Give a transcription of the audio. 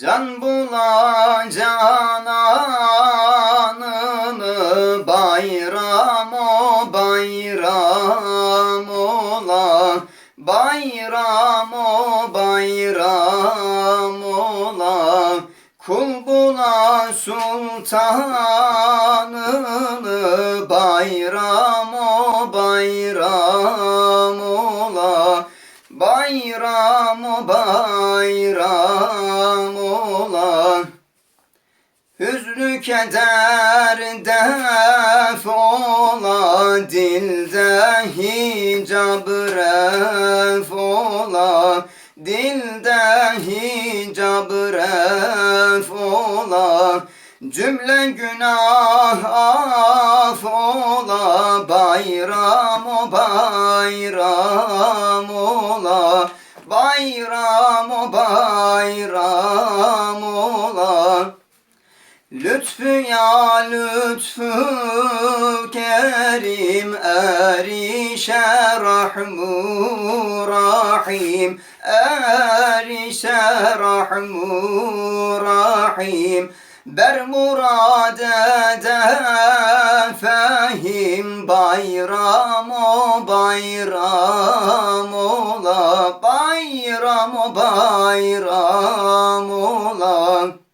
Can bula cananını bayram o bayram ola Bayram o bayram ola Kul bula sultanını bayram o bayram ola Bayram o bayram Hüznü keder def ola Dilde hicab ref ola. Dilde hicab ref ola. Cümle günah af ola. Bayram o bayram ola. Bayram o bayram Lütfü ya lütfü kerim erişe rahmu rahim. Erişe rahmu rahim. Ber murad ede fehim bayram o bayram ola bayram o bayram ola